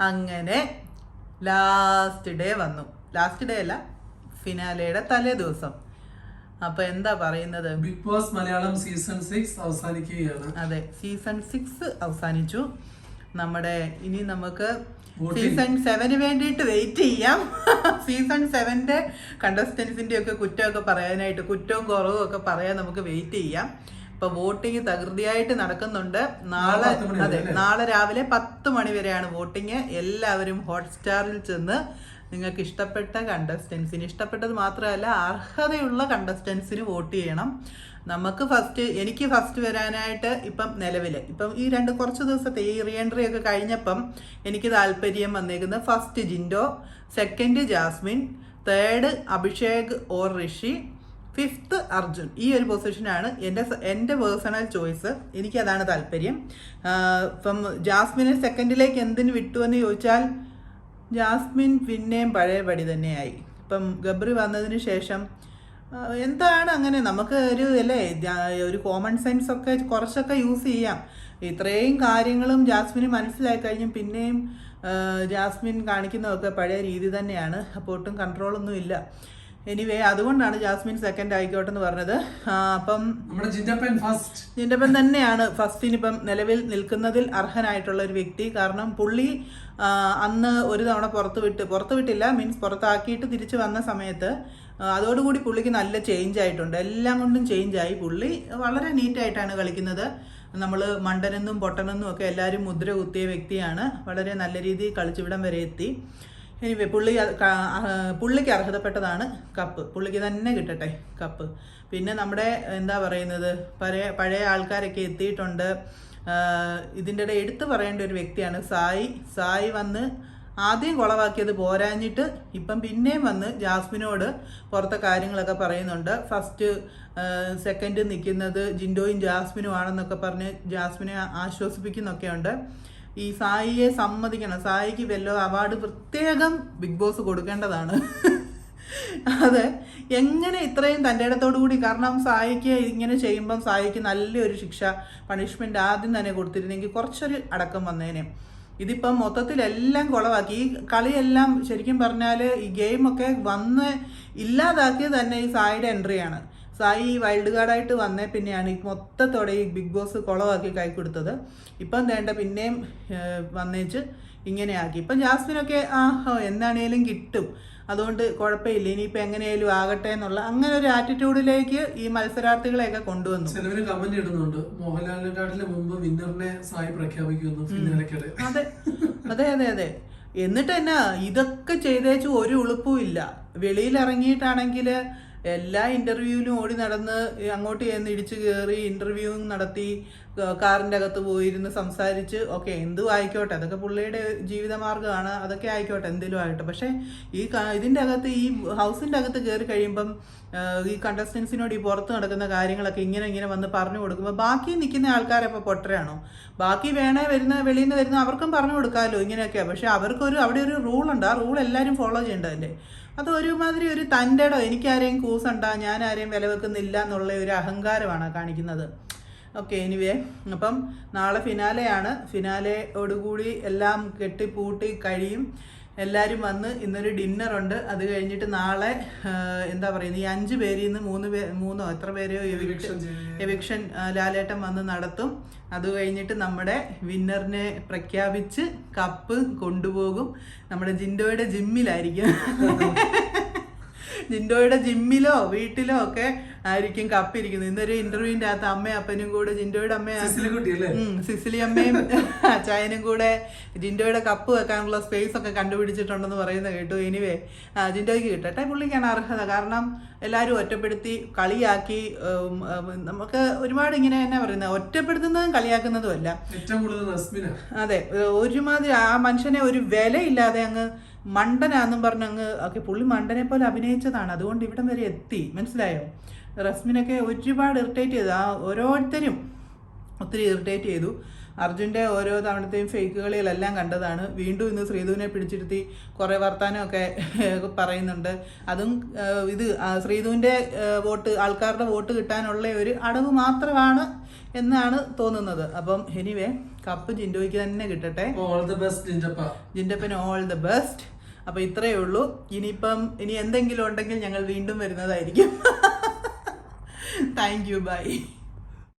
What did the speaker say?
അങ്ങനെ last day വന്നു. Last day അല്ല ഫിനാലയുടെ തലേ ദിവസം. അപ്പൊ എന്താ പറയുന്നത്? Big Boss Malayalam season six അവസാനിക്കുകയാണ്. അതെ സീസൺ സിക്സ് അവസാനിച്ചു. നമ്മുടെ ഇനി നമുക്ക് സീസൺ സെവന് വേണ്ടിയിട്ട് വെയിറ്റ് ചെയ്യാം. സീസൺ സെവന്റെ കണ്ടസ്റ്റൻസിന്റെ ഒക്കെ കുറ്റമൊക്കെ പറയാനായിട്ട് കുറ്റവും കുറവും ഒക്കെ പറയാൻ നമുക്ക് വെയിറ്റ് ചെയ്യാം. ഇപ്പൊ വോട്ടിംഗ് തകൃതിയായിട്ട് നടക്കുന്നുണ്ട്. നാളെ അതെ നാളെ രാവിലെ പത്ത് മണി വരെയാണ് വോട്ടിംഗ് എല്ലാവരും ഹോട്ട്സ്റ്റാറിൽ ചെന്ന് നിങ്ങൾക്ക് ഇഷ്ടപ്പെട്ട കണ്ടസ്റ്റൻസിന് ഇഷ്ടപ്പെട്ടത് മാത്രമല്ല അർഹതയുള്ള കണ്ടസ്റ്റൻസിന് വോട്ട് ചെയ്യണം. നമുക്ക് ഫസ്റ്റ് എനിക്ക് ഫസ്റ്റ് വരാനായിട്ട് ഇപ്പം നിലവിൽ ഇപ്പം ഈ രണ്ട് കുറച്ച് ദിവസത്തെ ഈ റീ എൻട്രി ഒക്കെ കഴിഞ്ഞപ്പം എനിക്ക് താല്പര്യം വന്നേക്കുന്നത് first Jinto second Jasmine third Abhishek or Rishi fifth Arjun ഈ ഒരു പൊസിഷനാണ് എന്റെ എന്റെ പേഴ്സണൽ ചോയ്സ് എനിക്കതാണ് താല്പര്യം. ഇപ്പം ജാസ്മിനെ സെക്കൻഡിലേക്ക് എന്തിന് വിട്ടു എന്ന് ചോദിച്ചാൽ ജാസ്മിൻ പിന്നെയും പഴയപടി തന്നെയായി. ഇപ്പം ഗബ്രി വന്നതിന് ശേഷം എന്താണ് അങ്ങനെ? നമുക്ക് ഒരു അല്ലേ ഒരു കോമൺ സെൻസ് ഒക്കെ കുറച്ചൊക്കെ യൂസ് ചെയ്യാം. ഇത്രയും കാര്യങ്ങളും ജാസ്മിന് മനസ്സിലായി കഴിഞ്ഞും പിന്നെയും ജാസ്മിൻ കാണിക്കുന്നതൊക്കെ പഴയ രീതി തന്നെയാണ്. അപ്പോൾ ഒട്ടും കൺട്രോളൊന്നും ഇല്ല എനിവേ അതുകൊണ്ടാണ് ജാസ്മിൻ സെക്കൻഡ് ആയിക്കോട്ടെ എന്ന് പറഞ്ഞത് അപ്പം നമ്മുടെ ജിൻഡപ്പൻ ഫസ്റ്റ്. ജിൻഡപ്പൻ തന്നെയാണ് ഫസ്റ്റിനിപ്പം നിലവിൽ നിൽക്കുന്നതിൽ അർഹനായിട്ടുള്ള ഒരു വ്യക്തി. കാരണം പുള്ളി അന്ന് ഒരു തവണ പുറത്ത് വിട്ട് പുറത്ത് വിട്ടില്ല മീൻസ് പുറത്താക്കിയിട്ട് തിരിച്ചു വന്ന സമയത്ത് അതോടുകൂടി പുള്ളിക്ക് നല്ല ചേഞ്ച് ആയിട്ടുണ്ട്. എല്ലാം കൊണ്ടും ചേഞ്ച് ആയി പുള്ളി. വളരെ നീറ്റായിട്ടാണ് കളിക്കുന്നത്. നമ്മൾ മണ്ടനെന്നും പൊട്ടനെന്നും ഒക്കെ എല്ലാവരും മുദ്ര കുത്തിയ വ്യക്തിയാണ്. വളരെ നല്ല രീതിയിൽ കളിച്ചിവിടം വരെ എത്തി. എനിവേ പുള്ളി പുള്ളിക്ക് അർഹതപ്പെട്ടതാണ് കപ്പ്. പുള്ളിക്ക് തന്നെ കിട്ടട്ടെ കപ്പ്. പിന്നെ നമ്മുടെ എന്താ പറയുന്നത് പഴയ പഴയ ആൾക്കാരൊക്കെ എത്തിയിട്ടുണ്ട്. ഇതിന്റെ ഇടയിൽ എടുത്തു പറയേണ്ട ഒരു വ്യക്തിയാണ് സായി. സായി വന്ന് ആദ്യം കുളവാക്കിയത് പോരാഞ്ഞിട്ട് ഇപ്പം പിന്നെയും വന്ന് ജാസ്മിനോട് പുറത്തെ കാര്യങ്ങളൊക്കെ പറയുന്നുണ്ട്. ഫസ്റ്റ് സെക്കൻഡ് നിൽക്കുന്നത് ജിൻഡോയും ജാസ്മിനും ആണെന്നൊക്കെ പറഞ്ഞ് ജാസ്മിനെ ആശ്വസിപ്പിക്കുന്നൊക്കെ ഉണ്ട് ഈ സായിയെ സമ്മതിക്കണം. സായിക്ക് വല്ലോ അവാർഡ് പ്രത്യേകം ബിഗ് ബോസ് കൊടുക്കേണ്ടതാണ്. അതെ എങ്ങനെ ഇത്രയും തന്റെ ഇടത്തോടു കൂടി കാരണം സായിക്ക് ഇങ്ങനെ ചെയ്യുമ്പം സായിക്ക് നല്ലൊരു ശിക്ഷ പണിഷ്മെന്റ് ആദ്യം തന്നെ കൊടുത്തിരുന്നെങ്കിൽ കുറച്ചൊരു അടക്കം വന്നേനെ. ഇതിപ്പം മൊത്തത്തിലെല്ലാം കുളവാക്കി. ഈ കളിയെല്ലാം ശരിക്കും പറഞ്ഞാൽ ഈ ഗെയിമൊക്കെ വന്ന് ഇല്ലാതാക്കിയത് തന്നെ ഈ സായിയുടെ എൻട്രിയാണ് സായി ഈ വൈൽഡ് കാർഡായിട്ട് വന്നേ പിന്നെയാണ് ഈ മൊത്തത്തോടെ ഈ ബിഗ് ബോസ് കുളമാക്കി കൈ കൊടുത്തത്. ഇപ്പം വേണ്ട പിന്നെയും വന്നേച്ച് ഇങ്ങനെയാക്കി. ഇപ്പം ജാസ്മിനൊക്കെ ആ എന്താണേലും കിട്ടും. അതുകൊണ്ട് കുഴപ്പമില്ല. ഇനിയിപ്പോൾ എങ്ങനെയാലും ആകട്ടെ എന്നുള്ള അങ്ങനെ ഒരു ആറ്റിറ്റ്യൂഡിലേക്ക് ഈ മത്സരാർത്ഥികളെയൊക്കെ കൊണ്ടുവന്നു. ചിലവര് കമന്റ് ഇടുന്നുണ്ട്. മോഹൻലാലിനെക്കാട്ടിലും മുമ്പ് വിന്നറിനെ സായി പ്രഖ്യാപിക്കുന്നു അതെ. അതെ അതെ അതെ. എന്നിട്ട് എന്നാ ഇതൊക്കെ ചെയ്തേച്ച് ഒരു ഉളുപ്പും ഇല്ല. വെളിയിൽ ഇറങ്ങിയിട്ടാണെങ്കിൽ എല്ലാ ഇന്റർവ്യൂവിലും ഓടി നടന്ന് അങ്ങോട്ട് ചെന്ന് ഇടിച്ചു കയറി ഇന്റർവ്യൂ നടത്തി. ക- കാറിന്റെ അകത്ത് പോയിരുന്ന് സംസാരിച്ച് ഓക്കെ എന്തു ആയിക്കോട്ടെ അതൊക്കെ പുള്ളിയുടെ ജീവിതമാർഗമാണ് അതൊക്കെ ആയിക്കോട്ടെ എന്തെങ്കിലും ആയിട്ട് പക്ഷേ ഈ ഇതിന്റെ അകത്ത് ഈ ഹൗസിന്റെ അകത്ത് കയറി കഴിയുമ്പം ഈ കണ്ടസ്റ്റൻസിനോട് ഈ പുറത്ത് നടക്കുന്ന കാര്യങ്ങളൊക്കെ ഇങ്ങനെ ഇങ്ങനെ വന്ന് പറഞ്ഞു കൊടുക്കുമ്പോൾ ബാക്കി നിൽക്കുന്ന ആൾക്കാരപ്പോൾ പൊട്ടരാണോ? ബാക്കി വേണേ വരുന്ന വെളിയിൽ നിന്ന് വരുന്ന അവർക്കും പറഞ്ഞു കൊടുക്കാമല്ലോ ഇങ്ങനെയൊക്കെയാണ് പക്ഷേ അവർക്കൊരു അവിടെ ഒരു റൂൾ ഉണ്ട് ആ റൂൾ എല്ലാവരും ഫോളോ ചെയ്യേണ്ടതല്ലേ അത് ഒരുമാതിരി ഒരു തന്റെടോ എനിക്കാരെയും കൂസണ്ട ഞാൻ ആരെയും വില വെക്കുന്നില്ല എന്നുള്ള ഒരു അഹങ്കാരമാണ് കാണിക്കുന്നത്. ഓക്കെ എനിവേ അപ്പം നാളെ ഫിനാലെയാണ്. ഫിനാലെയോടുകൂടി എല്ലാം കെട്ടിപ്പൂട്ടി കഴിയും. എല്ലാവരും വന്ന് ഇന്നൊരു ഡിന്നറുണ്ട്. അത് കഴിഞ്ഞിട്ട് നാളെ എന്താ പറയുന്നത് ഈ അഞ്ച് പേരിൽ നിന്ന് മൂന്ന് പേ മൂന്നോ എത്ര പേരെയോ എവിക്ഷൻ എവിക്ഷൻ ലാലേട്ടൻ വന്ന് നടത്തും. അത് കഴിഞ്ഞിട്ട് നമ്മുടെ വിന്നറിനെ പ്രഖ്യാപിച്ച് കപ്പ് കൊണ്ടുപോകും. നമ്മുടെ ജിൻഡോയുടെ ജിമ്മിലായിരിക്കും. ജിൻഡോയുടെ ജിമ്മിലോ വീട്ടിലോ ഒക്കെ ആയിരിക്കും കപ്പിരിക്കുന്നത്. ഇന്നൊരു ഇന്റർവ്യൂവിന്റെ അകത്ത് അമ്മയും അപ്പനും കൂടെ ജിൻഡോയുടെ അമ്മയും സിസിലി അമ്മയും അച്ചായനും കൂടെ ജിൻഡോയുടെ കപ്പ് വെക്കാനുള്ള സ്പേസ് ഒക്കെ കണ്ടുപിടിച്ചിട്ടുണ്ടെന്ന് പറയുന്നത് കേട്ടു. എനിവേ ജിൻഡോയ്ക്ക് കിട്ടട്ടെ പുള്ളിക്കാണ് അർഹത. കാരണം എല്ലാവരും ഒറ്റപ്പെടുത്തി കളിയാക്കി നമുക്ക് ഒരുപാട് ഇങ്ങനെ എന്നാ പറയുന്നത് ഒറ്റപ്പെടുത്തുന്നതും കളിയാക്കുന്നതും അല്ല. ഏറ്റവും കൂടുതൽ അതെ ഒരുമാതിരി ആ മനുഷ്യനെ ഒരു വിലയില്ലാതെ അങ്ങ് മണ്ടനാന്നും പറഞ്ഞ് അങ്ങ് ഒക്കെ പുള്ളി മണ്ടനെ പോലെ അഭിനയിച്ചതാണ്. അതുകൊണ്ട് ഇവിടം വരെ എത്തി. മനസ്സിലായോ? റസ്മിനൊക്കെ ഒരുപാട് ഇറിറ്റേറ്റ് ചെയ്തു. ആ ഓരോരുത്തരും ഒത്തിരി ഇറിറ്റേറ്റ് ചെയ്തു. അർജുന്റെ ഓരോ തവണത്തെയും ഫേക്ക് കളികളെല്ലാം കണ്ടതാണ്. വീണ്ടും ഇന്ന് ശ്രീധുവിനെ പിടിച്ചിരുത്തി കുറേ വർത്തമാനമൊക്കെ പറയുന്നുണ്ട്. അതും ഇത് ശ്രീധുവിന്റെ വോട്ട് ആൾക്കാരുടെ വോട്ട് കിട്ടാനുള്ള ഒരു അടവ് മാത്രമാണ് എന്നാണ് തോന്നുന്നത്. അപ്പം എനിവേ കപ്പ് ജിൻഡോയ്ക്ക് തന്നെ കിട്ടട്ടെ. All the best Jintappa. ജിൻഡപ്പന് all the best അപ്പോൾ ഇത്രയേ ഉള്ളൂ. ഇനിയിപ്പം ഇനി എന്തെങ്കിലും ഉണ്ടെങ്കിൽ ഞങ്ങൾ വീണ്ടും വരുന്നതായിരിക്കും. Thank you by